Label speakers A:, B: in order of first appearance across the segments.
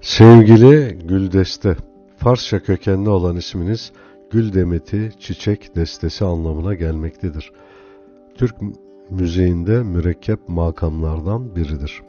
A: Sevgili Güldeste, Farsça kökenli olan isminiz gül demeti, çiçek destesi anlamına gelmektedir. Türk müziğinde mürekkep makamlardan biridir.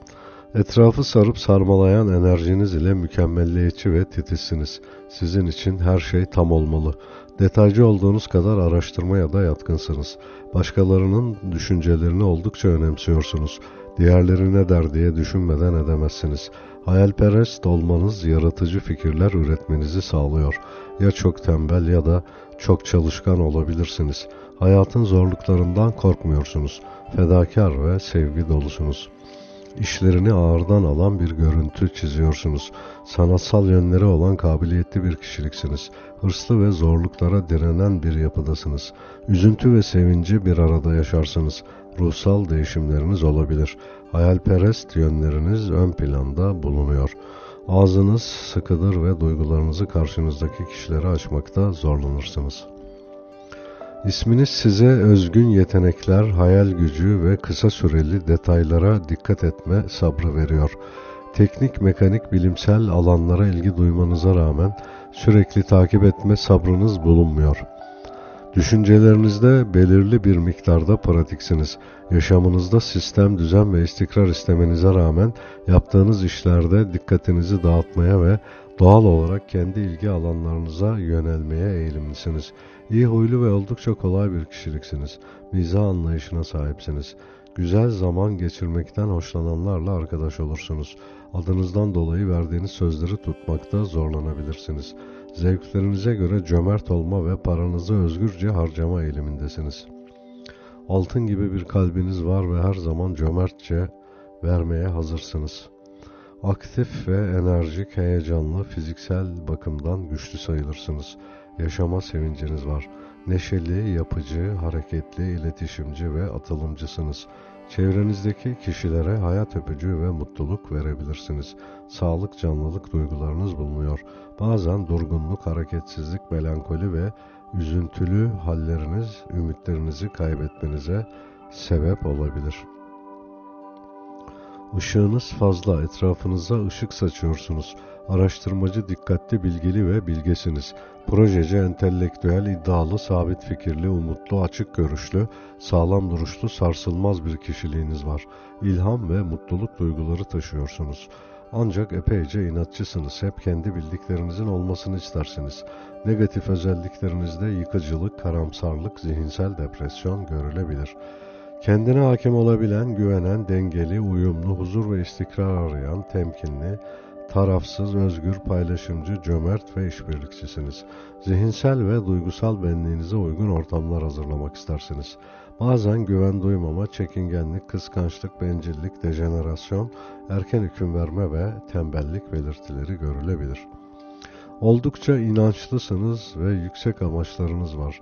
A: Etrafı sarıp sarmalayan enerjiniz ile mükemmelliyetçi ve titizsiniz. Sizin için her şey tam olmalı. Detaycı olduğunuz kadar araştırmaya da yatkınsınız. Başkalarının düşüncelerini oldukça önemsiyorsunuz. Diğerleri ne der diye düşünmeden edemezsiniz. Hayalperest olmanız yaratıcı fikirler üretmenizi sağlıyor. Ya çok tembel ya da çok çalışkan olabilirsiniz. Hayatın zorluklarından korkmuyorsunuz. Fedakar ve sevgi dolusunuz. İşlerini ağırdan alan bir görüntü çiziyorsunuz. Sanatsal yönleri olan kabiliyetli bir kişiliksiniz. Hırslı ve zorluklara direnen bir yapıdasınız. Üzüntü ve sevinci bir arada yaşarsınız. Ruhsal değişimleriniz olabilir. Hayalperest yönleriniz ön planda bulunuyor. Ağzınız sıkıdır ve duygularınızı karşınızdaki kişilere açmakta zorlanırsınız. İsminiz size özgün yetenekler, hayal gücü ve kısa süreli detaylara dikkat etme sabrı veriyor. Teknik, mekanik, bilimsel alanlara ilgi duymanıza rağmen sürekli takip etme sabrınız bulunmuyor. Düşüncelerinizde belirli bir miktarda pratiksiniz. Yaşamınızda sistem, düzen ve istikrar istemenize rağmen yaptığınız işlerde dikkatinizi dağıtmaya ve doğal olarak kendi ilgi alanlarınıza yönelmeye eğilimlisiniz. İyi huylu ve oldukça kolay bir kişiliksiniz. Mizah anlayışına sahipsiniz. Güzel zaman geçirmekten hoşlananlarla arkadaş olursunuz. Adınızdan dolayı verdiğiniz sözleri tutmakta zorlanabilirsiniz. Zevklerinize göre cömert olma ve paranızı özgürce harcama eğilimindesiniz. Altın gibi bir kalbiniz var ve her zaman cömertçe vermeye hazırsınız. Aktif ve enerjik, heyecanlı, fiziksel bakımdan güçlü sayılırsınız. Yaşama sevinciniz var. Neşeli, yapıcı, hareketli, iletişimci ve atılımcısınız. Çevrenizdeki kişilere hayat öpücüğü ve mutluluk verebilirsiniz. Sağlık, canlılık duygularınız bulunuyor. Bazen durgunluk, hareketsizlik, melankoli ve üzüntülü halleriniz ümitlerinizi kaybetmenize sebep olabilir. Işığınız fazla, etrafınıza ışık saçıyorsunuz. Araştırmacı, dikkatli, bilgili ve bilgesiniz. Projeci, entelektüel, iddialı, sabit fikirli, umutlu, açık görüşlü, sağlam duruşlu, sarsılmaz bir kişiliğiniz var. İlham ve mutluluk duyguları taşıyorsunuz. Ancak epeyce inatçısınız. Hep kendi bildiklerinizin olmasını istersiniz. Negatif özelliklerinizde yıkıcılık, karamsarlık, zihinsel depresyon görülebilir. Kendine hakim olabilen, güvenen, dengeli, uyumlu, huzur ve istikrar arayan, temkinli, tarafsız, özgür, paylaşımcı, cömert ve işbirlikçisiniz. Zihinsel ve duygusal benliğinize uygun ortamlar hazırlamak istersiniz. Bazen güven duymama, çekingenlik, kıskançlık, bencillik, dejenerasyon, erken hüküm verme ve tembellik belirtileri görülebilir. Oldukça inançlısınız ve yüksek amaçlarınız var.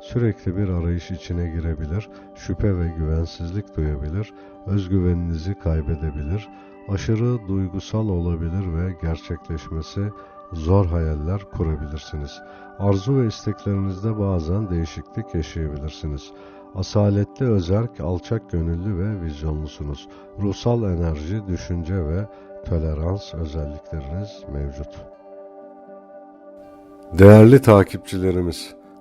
A: sürekli bir arayış içine girebilir, şüphe ve güvensizlik duyabilir, özgüveninizi kaybedebilir, aşırı duygusal olabilir ve gerçekleşmesi zor hayaller kurabilirsiniz. Arzu ve isteklerinizde bazen değişiklik yaşayabilirsiniz. Asaletli, özerk, alçak gönüllü ve vizyonlusunuz. Ruhsal enerji, düşünce ve tolerans özellikleriniz mevcut. Değerli takipçilerimiz,